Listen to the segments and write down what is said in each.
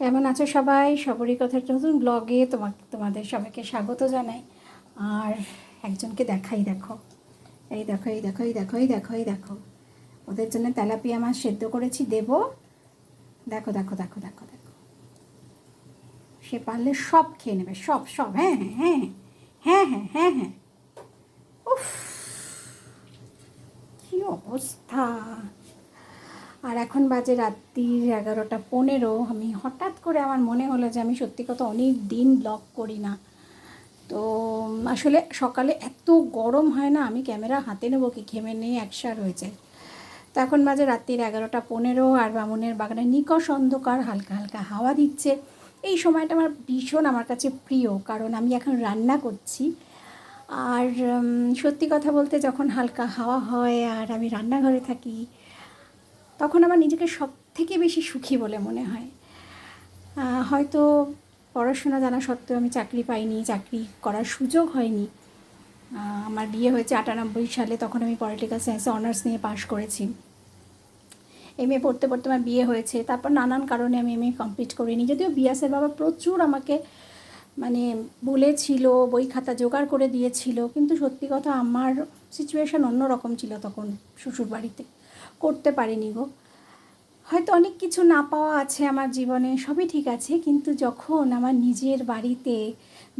কেমন আছো সবাই? সবরই কথার নতুন ব্লগে তোমাকে তোমাদের সবাইকে স্বাগত জানাই। আর একজনকে দেখাই দেখো। এই দেখো এই দেখো এই দেখো এই দেখো এই দেখো। ওদের জন্য তেলাপিয়া মাছ সেদ্ধ করেছি, দেব। দেখো দেখো দেখো দেখো দেখো। সে পারলে সব খেয়ে নেবে, সব সব। হ্যাঁ হ্যাঁ হ্যাঁ হ্যাঁ হ্যাঁ হ্যাঁ হ্যাঁ। উফ, কি অবস্থা! আর এখন বাজে রাত্রির এগারোটা পনেরো। আমি হঠাৎ করে আমার মনে হলো যে আমি সত্যি কথা অনেক দিন ব্লগ করি না। তো, আসলে সকালে এত গরম হয় না, আমি ক্যামেরা হাতে নেব কি ঘেমে নিয়ে একসার হয়ে যায় তো এখন বাজে রাত্রির এগারোটা পনেরো আর বামুনের বাগানে নিকষ অন্ধকার, হালকা হালকা হাওয়া দিচ্ছে। এই সময়টা আমার ভীষণ আমার কাছে প্রিয়, কারণ আমি এখন রান্না করছি। আর সত্যি কথা বলতে যখন হালকা হাওয়া হয় আর আমি রান্নাঘরে থাকি তখন আমার নিজেকে সব থেকে বেশি সুখী বলে মনে হয়। হয়তো পড়াশোনা জানা সত্ত্বেও আমি চাকরি পাইনি, চাকরি করার সুযোগ হয়নি। আমার বিয়ে হয়েছে আটানব্বই সালে, তখন আমি পলিটিক্যাল সায়েন্সে অনার্স নিয়ে পাশ করেছি। এম এ পড়তে পড়তে আমার বিয়ে হয়েছে, তারপর নানান কারণে আমি এম এ কমপ্লিট করিনি। যদিও বিয়াসের বাবা প্রচুর আমাকে মানে বলেছিল, বই খাতা জোগাড় করে দিয়েছিল, কিন্তু সত্যি কথা আমার সিচুয়েশান অন্যরকম ছিল তখন শ্বশুর বাড়িতে করতে পারিনি গো। হয়তো অনেক কিছু না পাওয়া আছে আমার জীবনে, সবই ঠিক আছে, কিন্তু যখন আমার নিজের বাড়িতে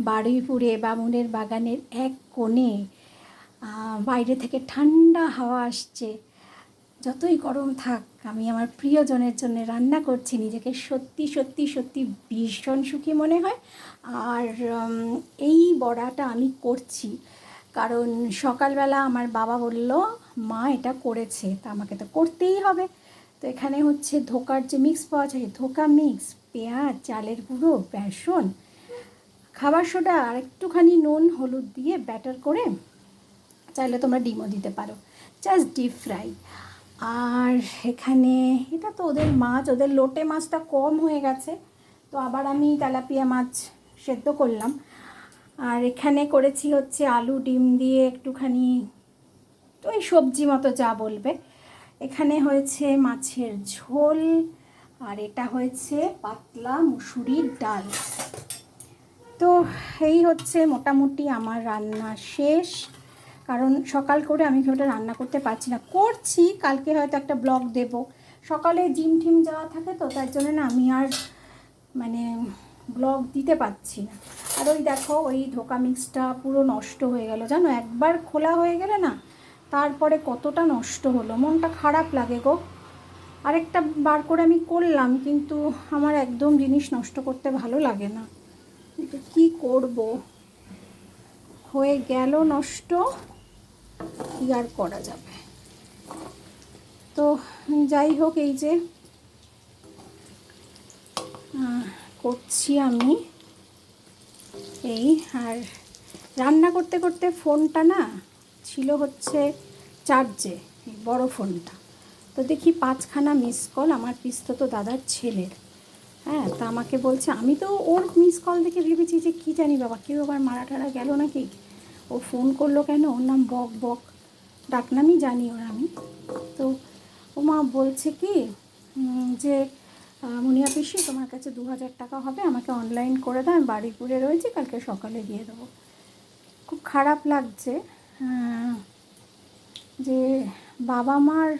বারুইপুরে বামুনের বাগানের এক কোণে বাইরে থেকে ঠান্ডা হাওয়া আসছে, যতই গরম থাক, আমি আমার প্রিয়জনের জন্য রান্না করছি, নিজেকে সত্যি সত্যি সত্যি ভীষণ সুখী মনে হয়। আর এই বড়াটা আমি করছি, কারণ সকালবেলা আমার বাবা বলল মা এটা করেছে, তা আমাকে তো করতেই হবে। তো এখানে হচ্ছে ধোকার যে মিক্স পাওয়া যায়, ধোকা মিক্স পেঁয়াজ, চালের গুঁড়ো, বেসন, খাবার সোডা, আর একটুখানি নুন, হলুদ দিয়ে ব্যাটার করে চাইলে তোমরা ডিমও দিতে পারো। জাস্ট ডিপ ফ্রাই আর এখানে এটা তো ওদের মাছ, ওদের লোটে মাছটা কম হয়ে গেছে। তো আবার আমি তেলাপিয়া মাছ সেদ্ধ করলাম। আর এখানে করেছি হচ্ছে আলু, ডিম দিয়ে একটুখানি তো এই সবজি মতো যা বলবে। এখানে হয়েছে মাছের ঝোল, আর এটা হয়েছে পাতলা মুসুরির ডাল। তো এই হচ্ছে মোটামুটি আমার রান্না শেষ। কারণ সকাল করে আমি ওটা রান্না করতে পারছি না। করছি, কালকে হয়তো একটা ব্লগ দেব। সকালে জিম টিম যাওয়া থাকে তো, তার জন্য না আমি আর মানে ব্লগ দিতে পারছি না। আর ওই দেখো, ওই ধোকা মিক্সটা পুরো নষ্ট হয়ে গেল। জানো, একবার খোলা হয়ে গেলে না তারপরে কতটা নষ্ট হলো? মনটা খারাপ লাগে গো। আরেকটা বার করে আমি করলাম, কিন্তু আমার একদম জিনিস নষ্ট করতে ভালো লাগে না। কী করব? হয়ে গেল নষ্ট, কী আর করা যাবে? তো যাই হোক, এই যে করছি আমি। এই, আর রান্না করতে করতে ফোনটা না ছিল হচ্ছে চার্জে বড় ফোনটা। তো দেখি পাঁচখানা মিস কল আমার পিস্তত দাদার ছেলের। হ্যাঁ তা আমাকে বলছে আমি তো ওর মিস কল দেখে ভেবেছি যে কী জানি বাবা কেউ আবার মারা টারা গেল নাকি? ও ফোন করল কেন? ওর নাম বক বক। ডাকনামই জানি ওর আমি। তো ও মা বলছে কি যে মুনিয়া পিসি তোমার কাছে দু হাজার টাকা হবে আমাকে অনলাইন করে দাও আমি বাড়িপুরে রয়েছি কালকে সকালে দিয়ে দেবো। খুব খারাপ লাগছে। আহ, যে বাবা মার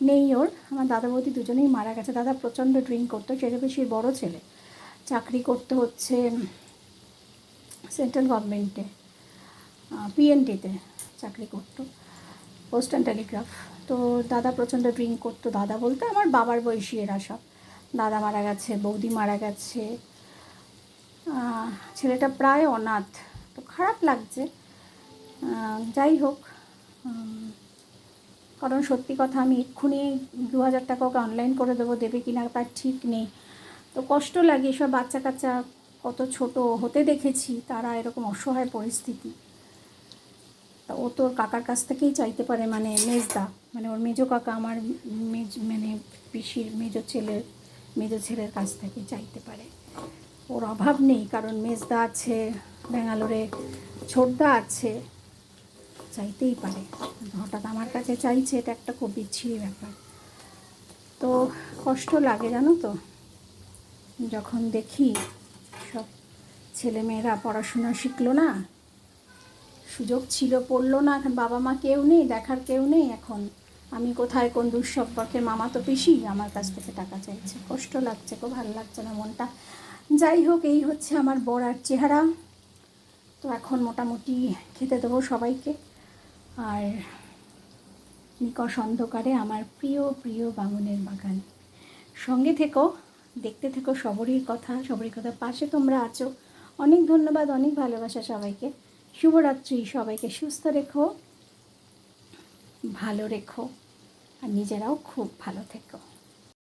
নেই ওর, আমার দাদা বৌদি দুজনেই মারা গেছে। দাদা প্রচণ্ড ড্রিঙ্ক করতো সেটা বেশি বড় ছেলে, চাকরি করতে হচ্ছে সেন্ট্রাল গভর্নমেন্টে পিএনটিতে চাকরি করতো পোস্ট অ্যান্ড টেলিগ্রাফ তো দাদা প্রচণ্ড ড্রিঙ্ক করতো, দাদা বলতে, আমার বাবার বয়সী এরা সব। দাদা মারা গেছে, বৌদি মারা গেছে। ছেলেটা প্রায় অনাথ। তো খারাপ লাগছে। যাই হোক কারণ সত্যি কথা আমি এক্ষুনি দু হাজার টাকা ওকে অনলাইন করে দেবো, দেবে কি না তার ঠিক নেই। তো কষ্ট লাগে সব বাচ্চা কাচ্চা, কত ছোট হতে দেখেছি, তারা এরকম অসহায় পরিস্থিতি। তা ও তোর কাকার কাছ থেকেই চাইতে পারে মানে মেজদা মানে ওর মেজো কাকা আমার মেজ মানে পিসির মেজো ছেলের মেজো ছেলের কাছ থেকে চাইতে পারে। ওর অভাব নেই, কারণ মেজদা আছে, ব্যাঙ্গালোরে, ছোটদা আছে চাইতেই পারে। হঠাৎ আমার কাছে চাইছে, এটা একটা খুব বিচ্ছিরি ব্যাপার। তো কষ্ট লাগে, জানো তো? যখন দেখি সব ছেলেমেয়েরা পড়াশোনা শিখলো না, সুযোগ ছিল, পড়ল না, বাবা মা কেউ নেই, দেখার কেউ নেই এখন। আমি কোথায়, কোন দুঃসম্পর্কে? মামা তো পিসি, আমার কাছ থেকে টাকা চাইছে। কষ্ট লাগছে খুব ভালো লাগছে না মনটা। যাই হোক, এই হচ্ছে আমার বড়ার চেহারা। তো এখন মোটামুটি খেতে দেবো সবাইকে। আর নিকষ অন্ধকারে আমার প্রিয় প্রিয় বামুনের বাগান। সঙ্গে থেকো, দেখতে থেকো সবরির কথা সবরির কথা পাশে তোমরা আছো। অনেক ধন্যবাদ, অনেক ভালোবাসা সবাইকে। শুভরাত্রি সবাইকে, সুস্থ রেখো, ভালো রেখো, আর নিজেরাও খুব ভালো থেকো।